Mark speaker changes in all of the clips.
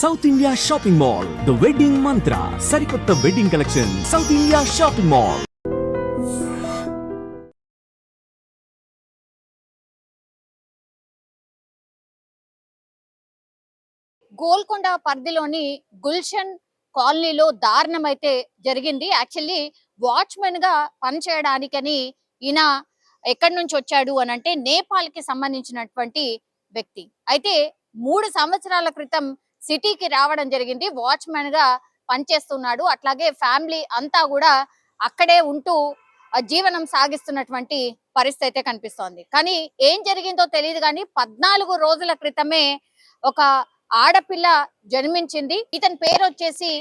Speaker 1: South India shopping mall the wedding Mantra సరికొత్త wedding collection South India shopping mall
Speaker 2: Golconda పరిధిలోని గుల్షన్ కాలనీలో దారుణం అయితే జరిగింది. యాక్చువల్లీ వాచ్మెన్గా పనిచేయడానికని ఈయన ఎక్కడి నుంచి వచ్చాడు అని అంటే నేపాల్కి సంబంధించినటువంటి వ్యక్తి. అయితే మూడు సంవత్సరాల క్రితం సిటీకి రావడం జరిగింది. వాచ్మెన్గా పనిచేస్తున్నాడు. అట్లాగే ఫ్యామిలీ అంతా కూడా అక్కడే ఉంటూ జీవనం సాగిస్తున్నటువంటి పరిస్థితి అయితే కనిపిస్తోంది. కానీ ఏం జరిగిందో తెలియదు కానీ పద్నాలుగు రోజుల క్రితమే ఒక ఆడపిల్ల జన్మించింది. ఇతని పేరు వచ్చేసి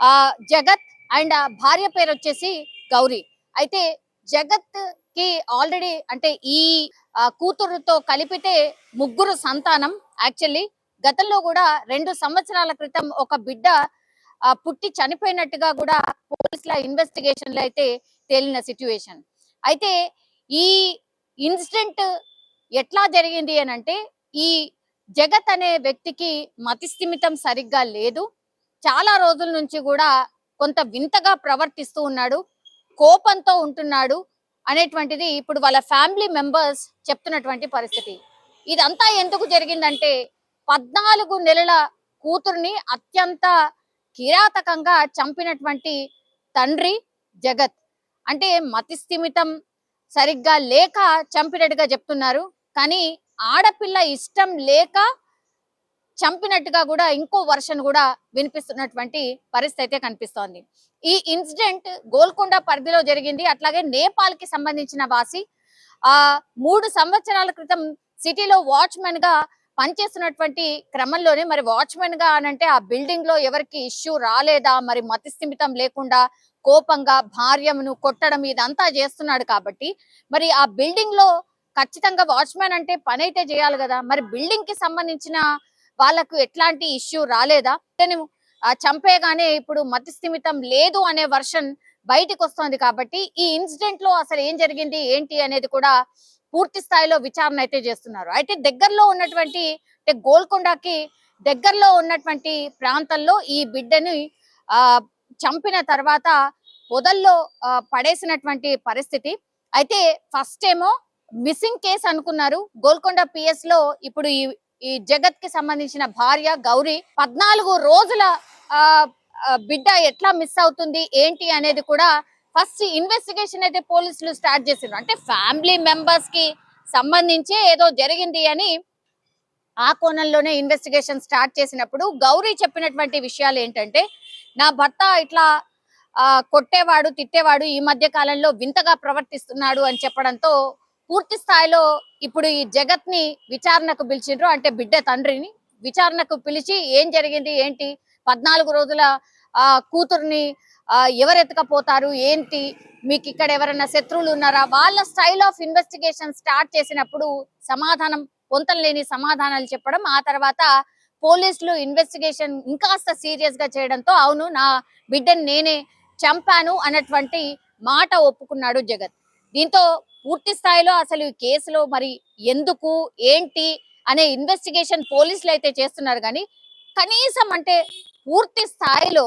Speaker 2: ఆ జగత్ అండ్ భార్య పేరు వచ్చేసి గౌరీ. అయితే జగత్కి ఆల్రెడీ అంటే ఈ కూతురుతో కలిపితే ముగ్గురు సంతానం యాక్చువల్లీ. గతంలో కూడా రెండు సంవత్సరాల క్రితం ఒక బిడ్డ ఆ, పుట్టి చనిపోయినట్టుగా కూడా పోలీసుల ఇన్వెస్టిగేషన్లో అయితే తేలిన సిచ్యువేషన్ అయితే ఈ ఇన్సిడెంట్ ఎట్లా జరిగింది అని అంటే ఈ జగత్ అనే వ్యక్తికి మతిస్థిమితం సరిగ్గా లేదు. చాలా రోజుల నుంచి కూడా కొంత వింతగా ప్రవర్తిస్తూ ఉన్నాడు కోపంతో ఉంటున్నాడు అనేటువంటిది ఇప్పుడు వాళ్ళ ఫ్యామిలీ మెంబర్స్ చెప్తున్నటువంటి పరిస్థితి. ఇదంతా ఎందుకు జరిగిందంటే పద్నాలుగు నెలల కూతుర్ని అత్యంత కిరాతకంగా చంపినటువంటి తండ్రి జగత్. అంటే మతిస్థిమితం సరిగ్గా లేక చంపినట్టుగా చెప్తున్నారు. కానీ ఆడపిల్ల ఇష్టం లేక చంపినట్టుగా కూడా ఇంకో వర్షన్ కూడా వినిపిస్తున్నటువంటి పరిస్థితి అయితే కనిపిస్తోంది. ఈ ఇన్సిడెంట్ గోల్కొండ పరిధిలో జరిగింది. అట్లాగే నేపాల్కి సంబంధించిన వాసి ఆ మూడు సంవత్సరాల క్రితం సిటీలో వాచ్మెన్గా పనిచేస్తున్నటువంటి క్రమంలోనే మరి వాచ్మెన్గా అనంటే ఆ బిల్డింగ్లో ఎవరికి ఇష్యూ రాలేదా? మరి మతిస్థిమితం లేకుండా కోపంగా భార్యను కొట్టడం ఇదంతా చేస్తున్నాడు కాబట్టి మరి ఆ బిల్డింగ్లో ఖచ్చితంగా వాచ్మెన్ అంటే పని అయితే చేయాలి కదా? మరి బిల్డింగ్కి సంబంధించిన వాళ్ళకు ఎట్లాంటి ఇష్యూ రాలేదా? చంపేగానే ఇప్పుడు మతిస్థిమితం లేదు అనే వర్షన్ బయటకు వస్తోంది కాబట్టి ఈ ఇన్సిడెంట్లో అసలు ఏం జరిగింది? ఏంటి అనేది కూడా పూర్తి స్థాయిలో విచారణ అయితే చేస్తున్నారు. అయితే దగ్గరలో ఉన్నటువంటి అంటే గోల్కొండకి దగ్గరలో ఉన్నటువంటి ప్రాంతంలో ఈ బిడ్డని ఆ చంపిన తర్వాత పొదల్లో పడేసినటువంటి పరిస్థితి. అయితే ఫస్ట్ ఏమో మిస్సింగ్ కేసు అనుకున్నారు. గోల్కొండ పిఎస్లో ఇప్పుడు ఈ ఈ జగత్కి సంబంధించిన భార్య గౌరీ పద్నాలుగు రోజుల బిడ్డ ఎట్లా మిస్ అవుతుంది ఏంటి అనేది కూడా ఫస్ట్ ఇన్వెస్టిగేషన్ అయితే పోలీసులు స్టార్ట్ చేసిండ్రు. అంటే ఫ్యామిలీ మెంబర్స్కి సంబంధించి ఏదో జరిగింది అని ఆ కోణంలోనే ఇన్వెస్టిగేషన్ స్టార్ట్ చేసినప్పుడు గౌరీ చెప్పినటువంటి విషయాలు ఏంటంటే నా భర్త ఇట్లా ఆ, కొట్టేవాడు తిట్టేవాడు ఈ మధ్య కాలంలో వింతగా ప్రవర్తిస్తున్నాడు అని చెప్పడంతో పూర్తి స్థాయిలో ఇప్పుడు ఈ జగత్ని విచారణకు పిలిచిండ్రు. అంటే బిడ్డ తండ్రిని విచారణకు పిలిచి ఏం జరిగింది ఏంటి? పద్నాలుగు రోజుల కూతుర్ని ఆ, ఎవరు ఎత్తుకపోతారు ఏంటి మీకు ఇక్కడ ఎవరైనా శత్రువులు ఉన్నారా? వాళ్ళ స్టైల్ ఆఫ్ ఇన్వెస్టిగేషన్ స్టార్ట్ చేసినప్పుడు సమాధానం పొంతం లేని సమాధానాలు చెప్పడం ఆ తర్వాత పోలీసులు ఇన్వెస్టిగేషన్ ఇంకాస్త సీరియస్గా చేయడంతో అవును నా బిడ్డని నేనే చంపాను అన్నటువంటి మాట ఒప్పుకున్నాడు జగత్. దీంతో పూర్తి స్థాయిలో అసలు ఈ కేసులో మరి ఎందుకు ఏంటి అనే ఇన్వెస్టిగేషన్ పోలీసులు అయితే చేస్తున్నారు కానీ కనీసం అంటే పూర్తి స్థాయిలో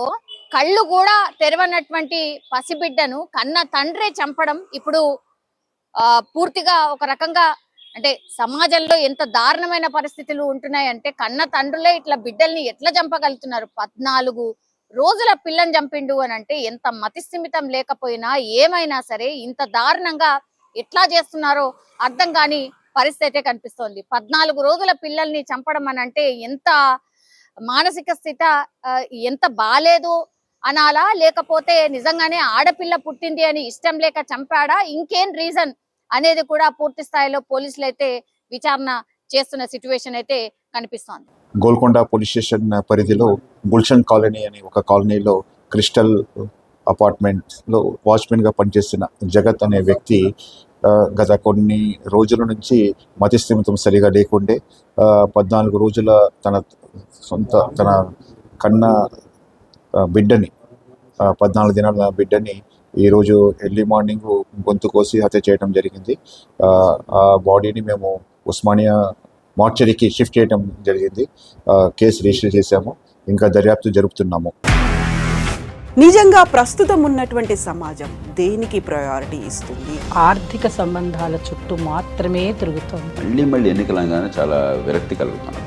Speaker 2: కళ్ళు కూడా తెరవనటువంటి పసిబిడ్డను కన్న తండ్రే చంపడం ఇప్పుడు ఆ పూర్తిగా ఒక రకంగా అంటే సమాజంలో ఎంత దారుణమైన పరిస్థితులు ఉంటున్నాయి అంటే కన్న తండ్రులే ఇట్లా బిడ్డల్ని ఎట్లా చంపగలుగుతున్నారు? పద్నాలుగు రోజుల పిల్లని చంపిండు అని అంటే ఎంత మతిస్థిమితం లేకపోయినా ఏమైనా సరే ఇంత దారుణంగా ఎట్లా చేస్తున్నారో అర్థం కాని పరిస్థితి కనిపిస్తోంది. పద్నాలుగు రోజుల పిల్లల్ని చంపడం అని అంటే ఎంత మానసిక స్థితి ఎంత బాలేదు అనాలా? లేకపోతే నిజంగానే ఆడపిల్ల పుట్టింది అని ఇష్టం లేక చంపాడా? ఇంకేం రీజన్ అనేది కూడా పూర్తి స్థాయిలో పోలీసులు అయితే విచారణ చేస్తున్న సిచ్యువేషన్ అయితే కనిపిస్తోంది.
Speaker 3: గోల్కొండ పోలీస్ స్టేషన్ పరిధిలో గుల్షన్ కాలనీ అనే ఒక కాలనీలో క్రిస్టల్ అపార్ట్మెంట్స్లో వాచ్మెన్గా పనిచేస్తున్న జగత్ అనే వ్యక్తి గత కొన్ని రోజుల నుంచి మతిస్థిమితం సరిగా లేకుండే ఆ, పద్నాలుగు రోజుల తన సొంత తన కన్న బిడ్డని పద్నాలుగు దినాల బిడ్డని ఈరోజు ఎర్లీ మార్నింగ్ గొంతు కోసి హత్య చేయడం జరిగింది. ఆ, ఆ బాడీని మేము ఉస్మానియా మార్చరీకి షిఫ్ట్ చేయడం జరిగింది. కేసు రిజిస్టర్ చేశాము. ఇంకా దర్యాప్తు జరుపుతున్నాము.
Speaker 4: నిజంగా ప్రస్తుతం ఉన్నటువంటి సమాజం దేనికి ప్రయారిటీ ఇస్తుంది?
Speaker 5: ఆర్థిక సంబంధాల చుట్టూ మాత్రమే తిరుగుతోంది.
Speaker 6: మళ్ళీ మళ్ళీ ఎన్నికలంగానే చాలా విరక్తి కలుగుతాను